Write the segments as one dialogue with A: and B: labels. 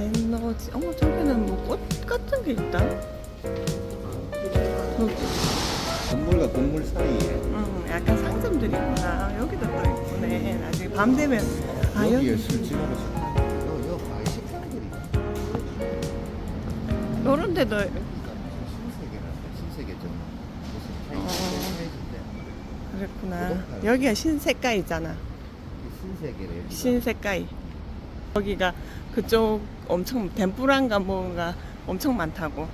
A: 젠너지. 어머 저기는 뭐 꽃 같은 게 있다. 저기.
B: 건물과 건물 사이에
A: 음, 약간 상점들이 있구나. 여기도 또 있구네. 나중에 밤 되면 아
B: 여기에. 요, 요, 아.
A: 요런 데도
B: 신세계라, 신세계 좀 무슨
A: 어.
B: 사이즈인데
A: 그랬구나. 여기가 신세가이잖아.
B: 신세계래.
A: 신세가이. 여기가 그쪽 엄청 덴뿌란가 뭔가 엄청 많다고.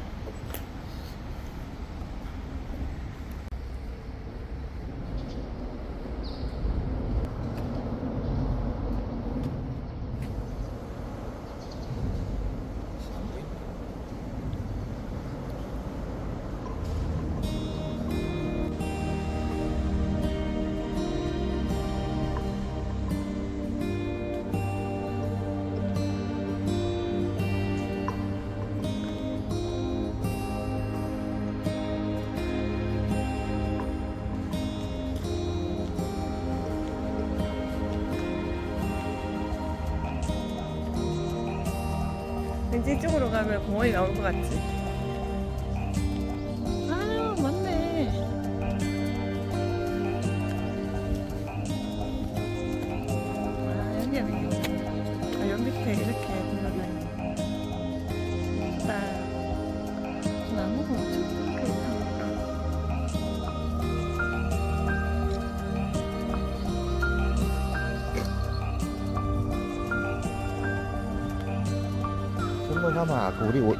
A: 이쪽으로 가면 공원이 나올 것 같지.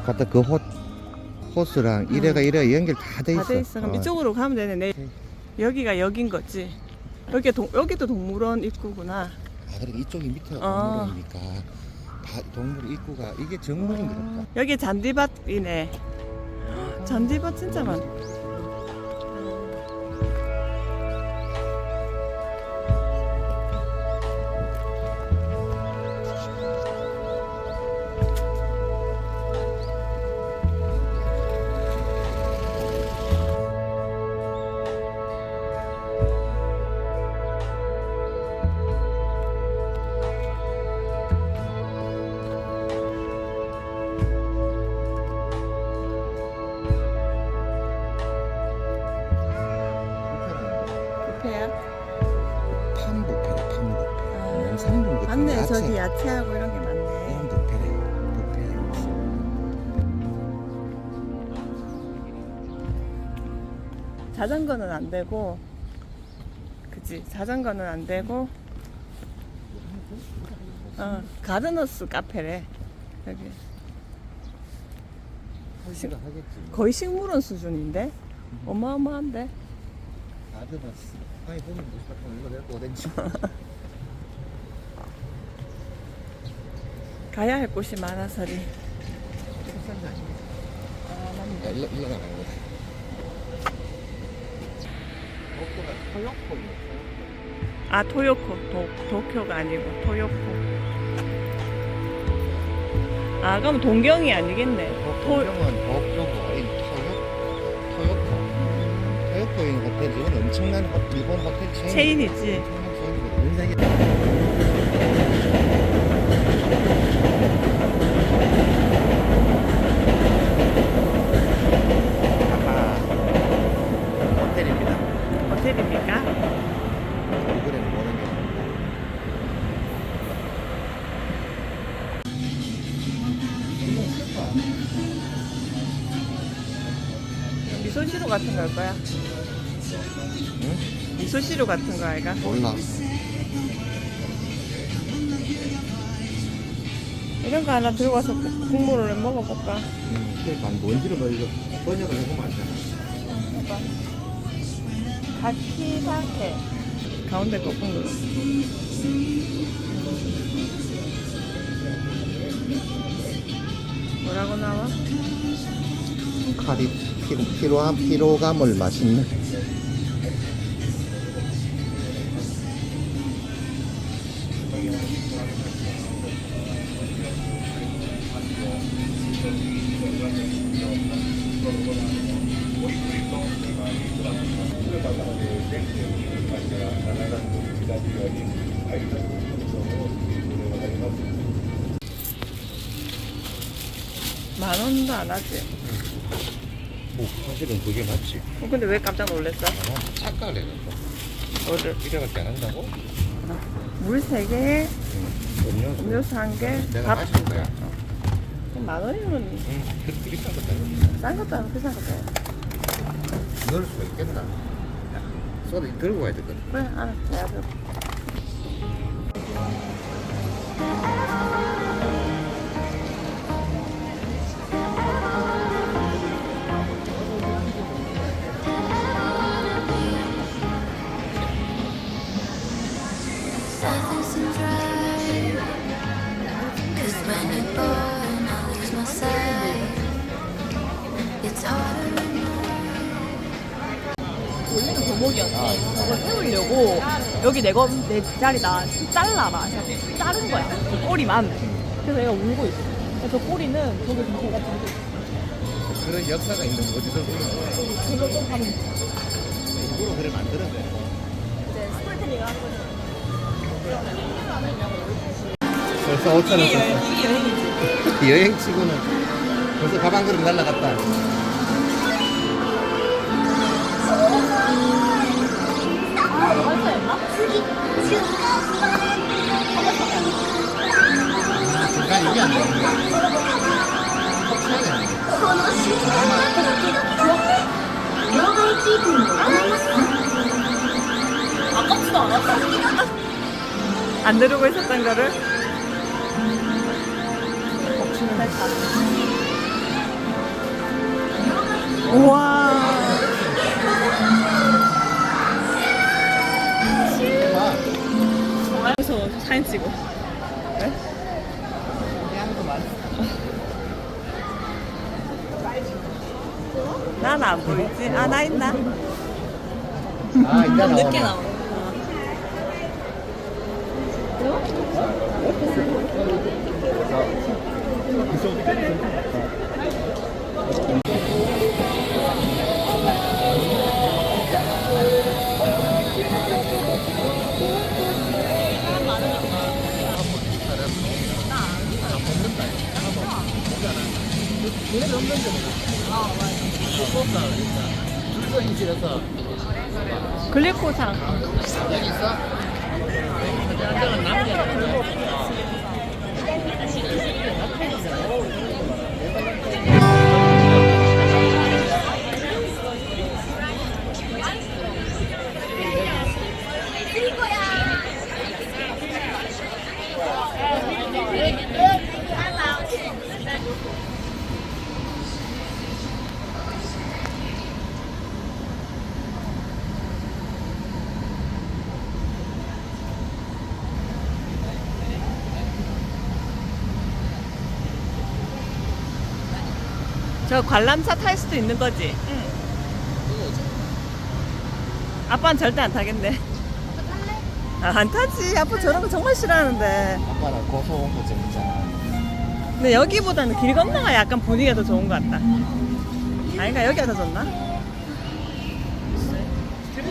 B: 갔다 그 호, 호스랑 이래가 이래 연결 다 돼 있어.
A: 다 돼 있어. 그럼
B: 어.
A: 이쪽으로 가면 되네. 내 여기가 여긴 거지. 여기 동 여기도 동물원 입구구나.
B: 아 그래 이쪽이 밑에가
A: 어.
B: 동물원이니까 다 동물 입구가 이게 정문인가 보다.
A: 여기 잔디밭이네. 잔디밭 진짜 많아.
B: 야채.
A: 저기 야채하고 이런 게 많네.
B: 이런 부페래. 부페.
A: 자전거는 안 되고, 그치? 자전거는 안 되고, 어, 가드너스 카페래. 여기.
B: 하겠지.
A: 거의 식물원 수준인데? 어마어마한데?
B: 아드바스. 아니 보면 무슨 이거 내가 오렌지.
A: 가야 할 곳이 많아서리.
B: 야, 일로 일로 나가는 토요코요.
A: 아, 토요코. 도, 도쿄가 아니고, 토요코. 아, 그럼 동경이 아니겠네. 토,
B: 도쿄는 도쿄고 아닌 토요 토요코. 토요코인 호텔 이건 엄청난 호- 일본 호텔 체인.
A: 체인이지.
B: 엄청난 체인이거든. 응?
A: 미소시루 같은 거 아이가?
B: 몰라.
A: 이런 거 하나 들고 와서 국- 국물을 먹어볼까?
B: 음, 그러니까 뭔지를 뭐 이거 번역을 해보면 알잖아.
A: 해봐. 가키사케. 가운데 거 국물. 뭐라고 나와?
B: 칼이 피로, 피로함, 피로감을 맛있는.
A: 만 원도 안 하지.
B: 뭐 사실은 그게 맞지.
A: 어, 근데 왜 깜짝 놀랐어?
B: 아, 착각을 해갖고.
A: 뭐를?
B: 이래밖에 안 한다고?
A: 물 세 개,
B: 음료수.
A: 음료수 한 개,
B: 내가
A: 밥.
B: 마신 거야.
A: 만 원이면
B: 응, 그렇게 비싼 것도 아니고.
A: 싼 것도 아니고 비싼 것도 아니고.
B: 넣을 수가 있겠나? 소리 들고 가야 되거든.
A: 그래, 알았어. 내가 들어.
C: 내거 내 자리다 잘라라. 그래서 자른 거야. 그 꼬리만. 그래서 얘가 울고 있어. 그래서 저 꼬리는 저기 제가 들고 있어.
B: 그런 역사가 있는 어디서 그런 거야?
C: 그거 좀 하면
B: 일부러 그래 만드는 거야.
C: 이제 스토리텔링을 하는 거죠.
B: 벌써 5천 원 썼어.
C: 이게 여행이지.
B: 여행 치고는 벌써 가방 그릇 날라갔다. 안
A: 들고 있었던 거를? 우와.
B: 봐.
C: 정하면서 사진 찍어.
B: 향도 많아.
A: 난안 보이지? 아, 나 있나?
B: 아, 나오네.
C: 늦게 나오네.
A: 글리코상.
B: 여기 있어? တော့နားမလည်ဘူး
A: 저 관람차 탈 수도 있는 거지? 응. 아빠는 절대 안 타겠네. 아, 안 타지. 아빠 저런 거 정말 싫어하는데.
B: 아빠는 고소한 거 재밌잖아.
A: 근데 여기보다는 길 건너가 약간 분위기가 더 좋은 것 같다. 아닌가? 여기가 더 좋나?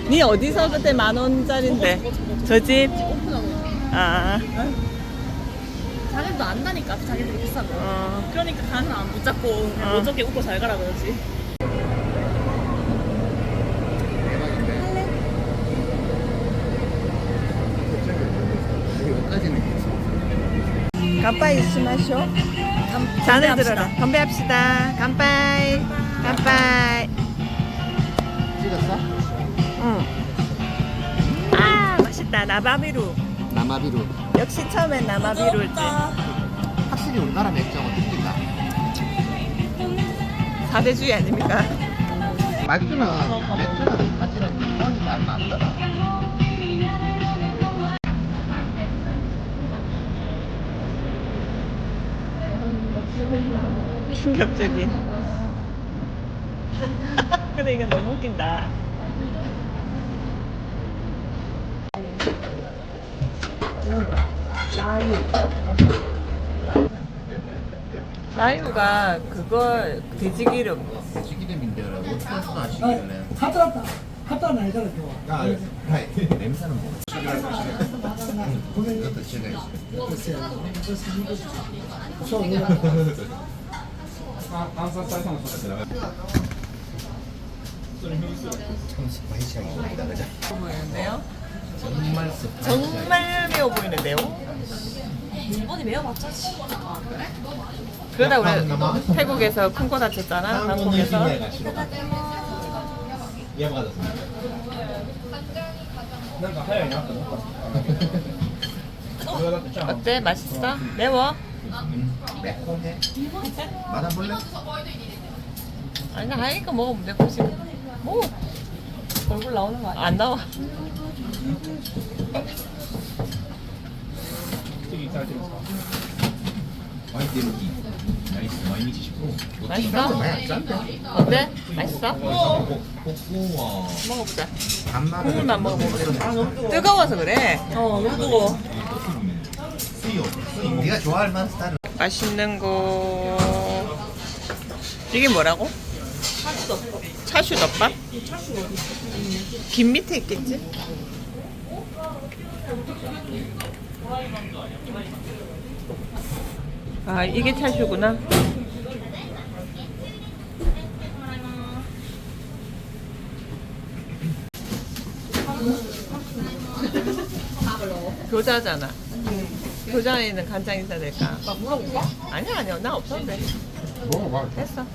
A: 니 어디서 그때 만 원짜린데? 저 집?
C: 오픈하고.
A: 아,
C: 자기들도 안다니까 자기들이 비싼 거.
A: 어.
C: 그러니까 가는 안 붙잡고 그냥
A: 어.
C: 어저께 웃고 잘 가라 그러지.
A: 간파이 시마쇼. 잔을 들어라. 건배합시다. 간파이. 간파이.
B: 찍었어?
A: 응. 아, 맛있다. 나바비루.
B: 남아비루.
A: 역시 처음엔 나마비루지.
B: 확실히 우리나라 맥주하고 틀린다.
A: 사대주의 아닙니까?
B: 맥주는 맥주는 사실은 기본이 안 맞더라.
A: 충격적인. 근데 이건 너무 웃긴다. 라유가 그걸 돼지기름
B: 돼지기름인데 어떻게 수도 안 시키길래.
D: 하더라도 하더라도 아니잖아 좋아.
B: 아, 냄새는 뭐? 이것도 제가 있어요.
D: 글쎄요.
B: 소참 스파이시하게 그죠?
A: 보이는데요?
B: 정말 스파이시.
A: 정말 매워 보이는데요?
C: 일본이 매워봤자
A: 그러다
B: 약간
A: 우리
B: 남아?
A: 태국에서 큰거 다쳤잖아. 한국에서. 어때? 맛있어? 매워?
B: 매콤해. 맛한볼래?
A: 아니 하니까 먹으면 돼. 혹시 뭐
C: 얼굴 나오는 거 아니야?
A: 안 나와. 맛있어?
B: 많이?
A: 어때? 맛있어? 먹어보자. 국물만 먹어보자. 뜨거워서 그래.
C: 어 너무 뜨거워
B: 네가 좋아할 만한 스타일.
A: 맛있는 거. 이게 뭐라고?
C: 차슈도
A: 차슈 덮밥? 김 밑에 있겠지? 아 이게 차슈구나. 교자잖아. 교자에 있는 간장 있어야 될까?
C: 나 물어볼까?
A: 아니야 아니야 나 돼.
B: 먹어봐.
A: 됐어.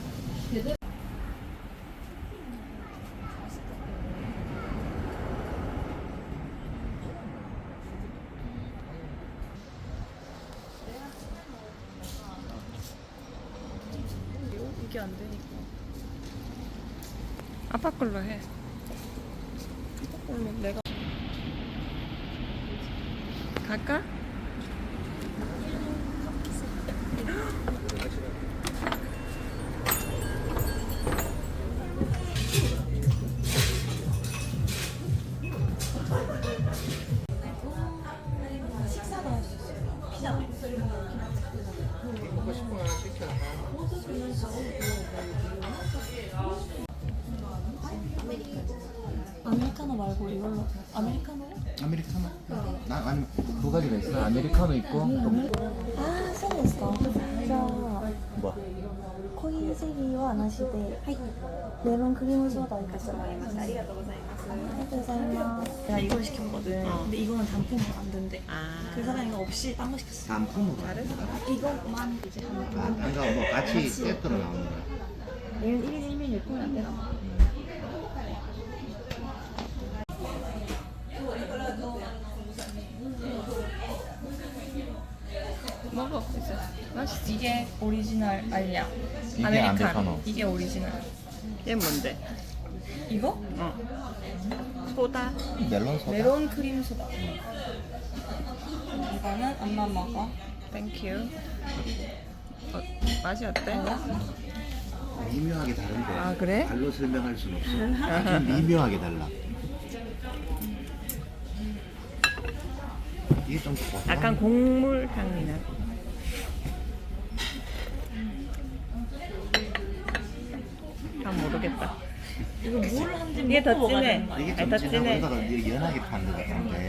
C: 이게 안 되니까
A: 아빠 걸로 해.
C: 물론 내가
A: 갈까?
C: はい、レモンクリームソーダをいかしてもらいます。ありがとうございます。이거 시켰거든.
A: 어.
C: 근데 이거는 단품으로 안 된대.
A: 아.
C: 그래서 그냥 이거 없이 딴 거 시켰어.
B: 단품으로.
E: 이것만 이제 하는
B: 거. 아, 그러니까 뭐 같이 세트로 나오는 거야.
E: 얘는 1인 1면 6분이 안 되나?
A: 먹어, 이제. 맛있어.
C: 이게 오리지널 아니야
B: 이게 아메리카노.
C: 이게 오리지널
A: 얘 뭔데?
C: 이거?
A: 어. 소다.
B: 멜론 소다.
C: 메론 크림 소다 이거는 엄마 먹어
A: 땡큐. 어, 맛이 어때?
B: 미묘하게 다른데.
A: 아, 그래?
B: 말로 설명할 수는 없어. 아주 미묘하게 달라. 이게 좀 고소한
A: 약간 곡물 향이 나. 잘 모르겠다.
C: 이거 물 한잔
A: 이게 더 진해.
B: 이게
A: 아, 좀더
B: 진하고
A: 진해.
B: 여기다가 이렇게 연하게 파는 것 같은데.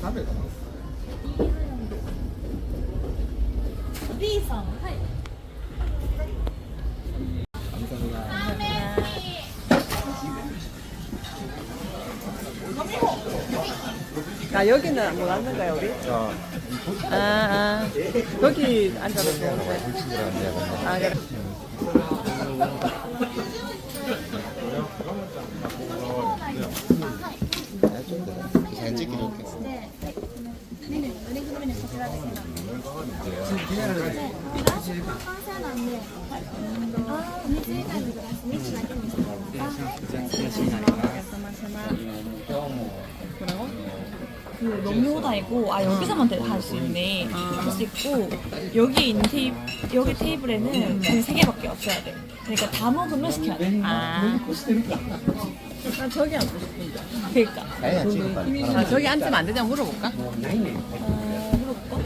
A: 아 여기는 못 앉는 거야 우리? 아, 아 여기 앉아도 좋은데. 아 그래.
B: 사진 찍기 좋게.
E: メ
C: 그 롱요다이고 아 여기서만 할 수 있네 할 수 있고 여기 있는 테이 여기 테이블에는 그세 개밖에 없어야 돼. 그러니까 다 먹으면 시켜야 돼.
A: 아. 아 저기 앉고 싶은데.
C: 그러니까.
B: 아,
A: 저기 앉으면 안 되냐 어,
C: 물어볼까?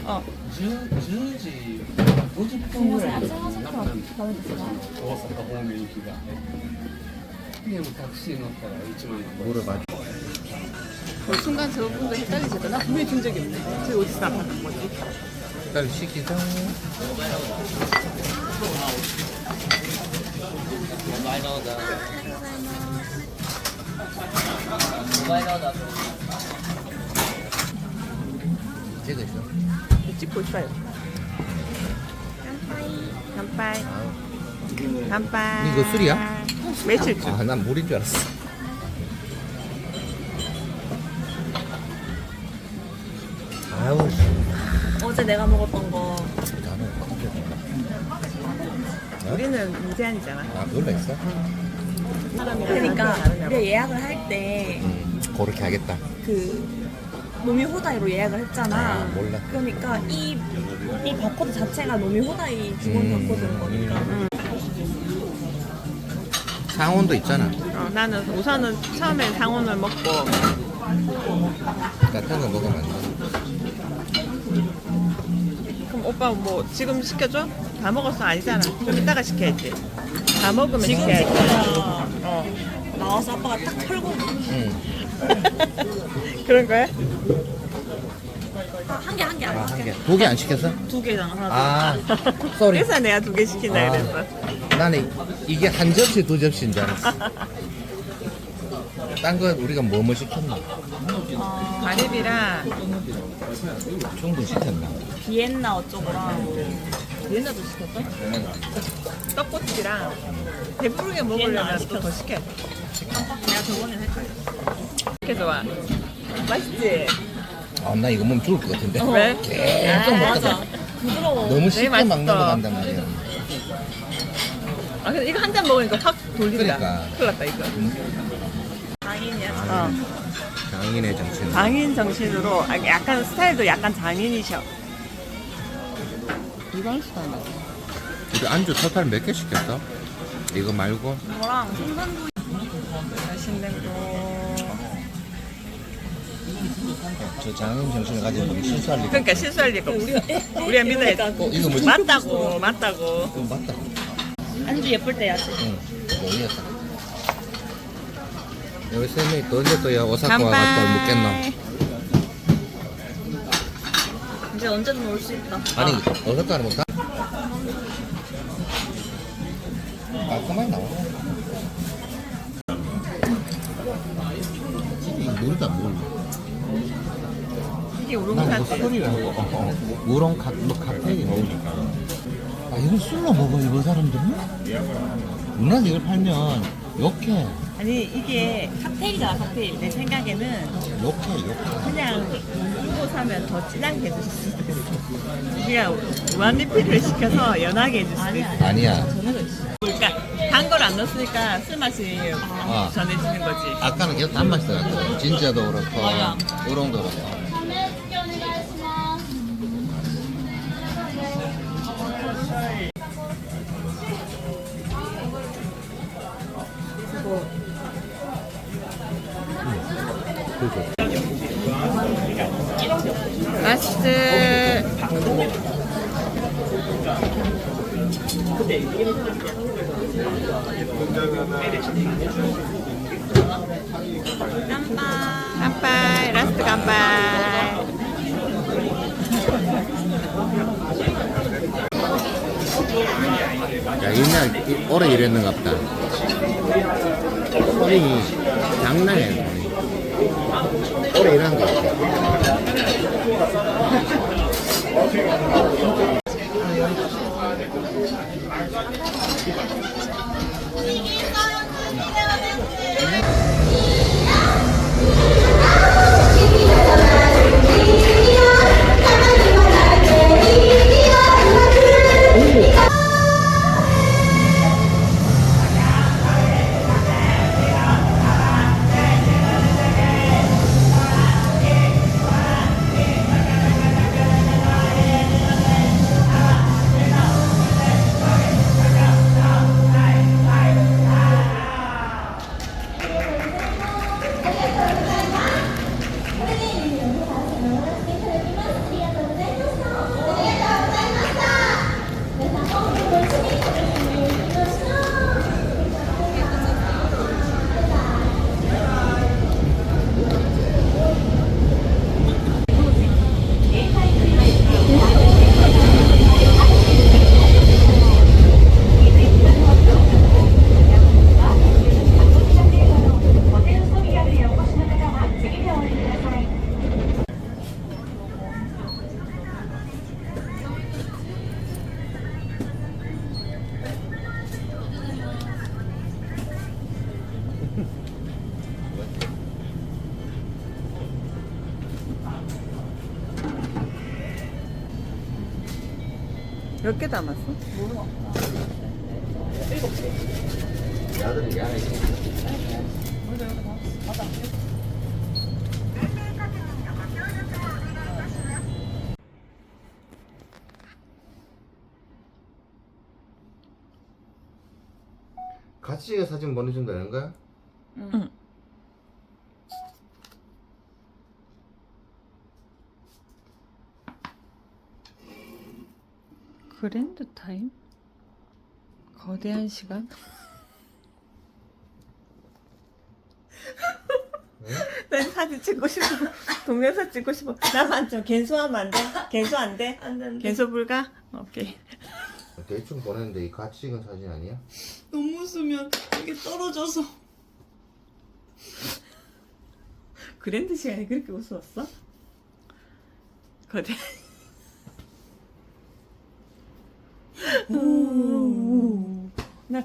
C: 어,
F: 주, 주지.
B: 50분 후에.
A: 그 순간 저분도 헷갈리시다. 나 분명히 준 적이 없네. 저기 어디서 나타난 거지?
B: 빨리 시키자. 찍으셔.
A: 찍고 있어요. 간파이. 간파이.
B: 이거 술이야?
A: 며칠째.
B: 아, 난 물인 줄 알았어.
C: 어제 내가 먹었던 거
B: 나는 커피.
A: 우리는 무제한이잖아.
B: 아, 했어?
C: 그러니까 우리가 예약을 할 때
B: 음, 그렇게 하겠다.
C: 그 노미 호다이로 예약을 했잖아.
B: 아, 몰라.
C: 그러니까 이, 이 바코드 자체가 노미 호다이 주문
B: 음,
C: 바코드인 거니까.
B: 음. 상온도 있잖아.
A: 어, 나는 우선은 처음에 상온을 먹고
B: 거 먹으면 안 돼.
A: 그럼 오빠 뭐 지금 시켜줘? 다 먹었어 아니잖아. 좀 이따가 시켜야지. 다 먹으면
C: 지금
A: 시켜야지.
C: 시켜야
A: 어.
C: 나와서 아빠가 딱 털고
B: 응.
A: 그런 거야?
C: 한 개 한 개
B: 아, 안한
C: 시켜.
B: 개. 두 개 안 시켰어?
C: 두 개잖아 하나.
B: 아, 쏘리.
A: 그래서 내가 두 개 시킨다
B: 아.
A: 그랬어.
B: 나는 이게 한 접시, 두 접시인 줄 알았어. 딴 건 우리가 뭐뭐 시켰나?
A: 가리비랑
B: 충분히 시켰나?
C: 비엔나 어쩌고랑
A: 얘네도 시켰어? 떡꼬치랑 배부르게 먹으려면. 또더 시켜.
C: 내가 저번에 헷갈려.
A: 이렇게 좋아. 맛있지?
B: 아, 나 이거 먹으면 죽을 것 같은데.
A: 왜?
B: 계속 먹다.
C: 맞아. 부드러워.
B: 너무 쉽게
A: 맛있어.
B: 먹는 거 간단 말이야.
A: 아 근데 이거 한 잔 먹으니까 확 돌린다.
B: 그러니까.
A: 큰일 났다 이거.
C: 장인이야.
A: 어.
B: 장인의 정신.
A: 장인 정신으로 아, 약간 스타일도 약간 장인이셔. 이건 스타일.
B: 우리 안주 토탈 몇 개 시켰어? 이거 말고?
C: 이거랑 생선구이.
A: 맛있는 거.
B: 저 장인 정신을 가지고 우리 실수할 리가
A: 그러니까 실수할 리가 없어. 우리가 믿어야지.
B: 어, 이거 뭐지?
A: 맞다고 맞다고.
B: 이거 맞다.
C: 안주 예쁠 때 해야지.
B: 응, 모르겠다. 여기 세 명이 또 언제 또 야, 오사카와 갔다 묻겠나?
C: 이제 언제든 올 수 있다.
B: 아니, 오사카는 못 가? 깔끔하게 나오네. 물이다, 물.
A: 이게
B: 난
A: 우롱산.
B: 뭐 술이라 하고, 어, 어. 우롱 칵, 뭐 먹으니까. 아, 이걸 술로 먹어, 일본 사람들은? 우리나라 이걸 팔면 욕해.
A: 아니 이게
C: 칵테일이잖아 칵테일.
A: 내 생각에는
B: 욕해, 욕해.
A: 그냥 이거 사면 더 진하게 해줄 수도 있어. 그냥 무한리필을 시켜서 연하게 해줄 수도 있어.
B: 아니야.
A: 그러니까 단 걸 안 넣었으니까 술 맛이
B: 아.
A: 전해지는 거지.
B: 아까는 계속 단맛이 들었거든. 진짜도 그렇고. 우롱도 그렇고.
A: 간파이, 라스트 간파이.
B: 야, 옛날 이- 오래 일했는가 보다. 손이 장난해, 손이. 오래 일한 거 같아. 감사합니다. 같이 사진 보내준다는 거야?
A: 응. 그랜드 타임? 거대한 시간? 난 사진 찍고 싶어. 동영상 찍고 싶어. 나만 좀 갠소하면 안 돼? 갠소 안 돼? 안 돼. 갠소 불가? 오케이.
B: 대충 보냈는데 이 같이 찍은 사진 아니야?
A: 너무 웃으면 이게 떨어져서. 그랜드 시간에 그렇게 웃었어? 거대. 나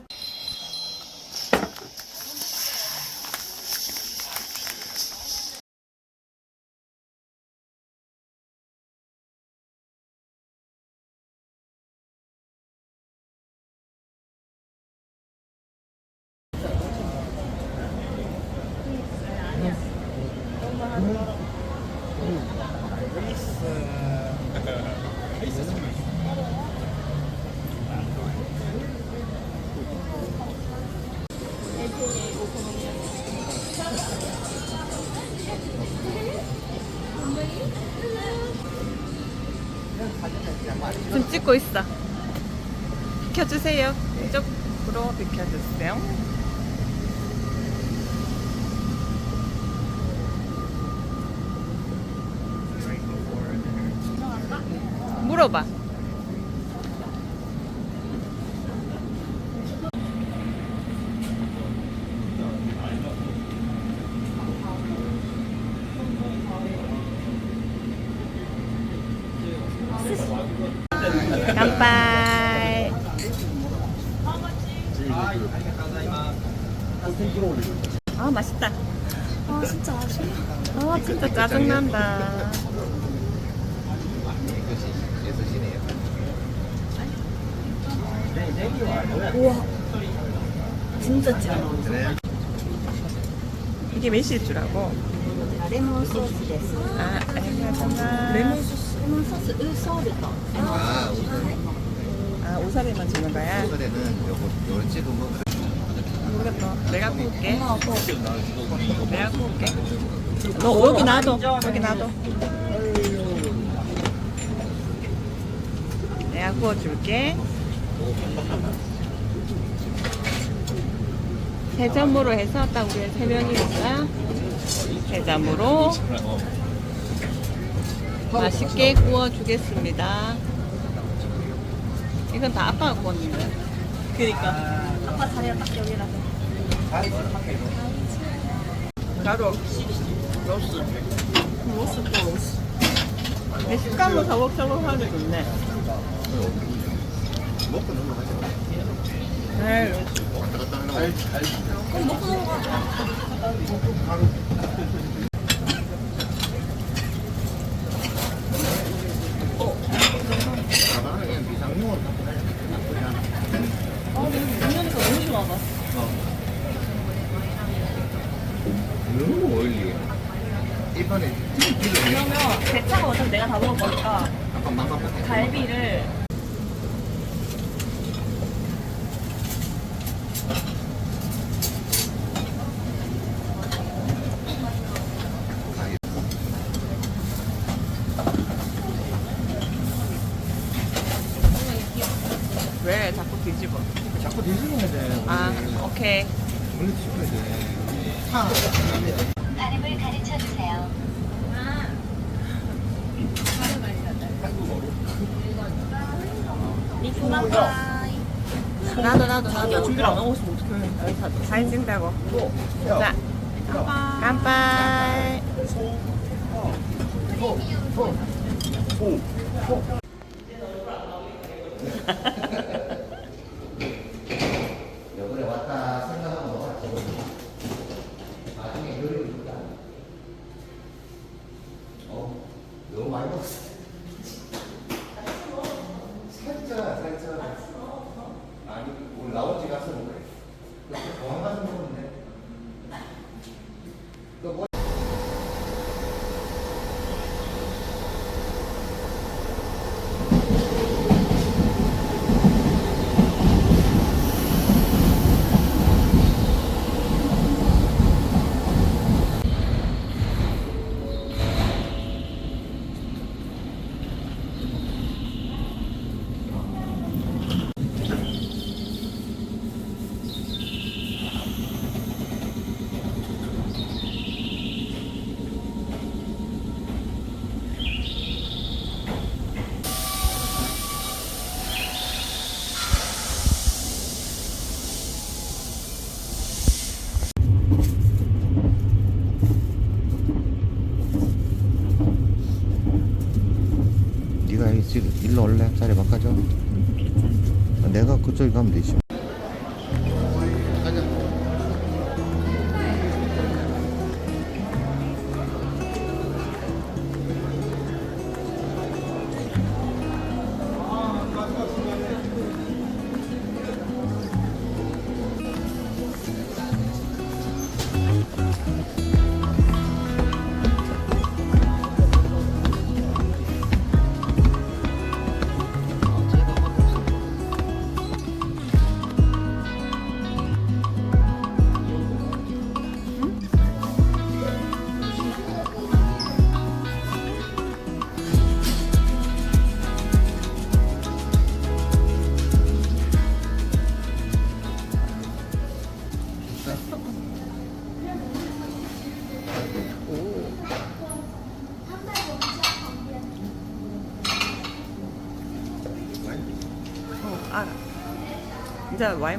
A: 찍고 있어. 비켜주세요. 이쪽으로 비켜주세요. 물어봐.乾杯. 아 맛있다.
E: 아 진짜 아쉽네.
A: 아 진 짜증난다.
E: 우와. 진짜 짜. 그래.
A: 이게 메시일 줄 알고.
E: 레몬 소스
A: 아, 알겠습니다.
E: 레몬 소스. 레몬 소스 우소르도.
B: 아,
A: 우사베만 아, 주는 거야?
B: 우사레는 요거 요걸 찍은 거.
A: 모르겠다. 내가 구울게. 내가 구울게. 너 여기 놔둬. 여기 놔둬. 내가 구워줄게. 해점으로 해서 딱 우리 세 명이니까 해점으로 맛있게 구워주겠습니다. 이건 다 아빠가 구웠는데. 그니까.
E: 아빠 자리가 딱 여기라서.
A: 나도 로스. 로스 또 로스. 내 식감도 자벅자벅하게 좋네.
B: 먹고 넘어가자
A: 네, 로스.
B: 왔다 갔다 하는 거 가방은 그냥 비상용으로 갖고 다녀 나쁘지 않아
A: 작년이가 너무 좋아봐.
B: 너무 오일리 이번에
C: 그러면 대차가 어차피 내가 다 먹을 거니까?
B: 약간 망가졌네.
C: 갈비를
A: 왜 자꾸 뒤집어?
B: 자꾸 뒤집어야 돼
A: 아, 오케이.
B: 원래 뒤집어야 돼 파.
G: 발음을 가르쳐 주세요.
A: 나도, 나도, 나도. 준비를 안 하고 있으면 어떡해. 사진 찍다고. 자, 乾杯.
B: 여번에
A: 이제 와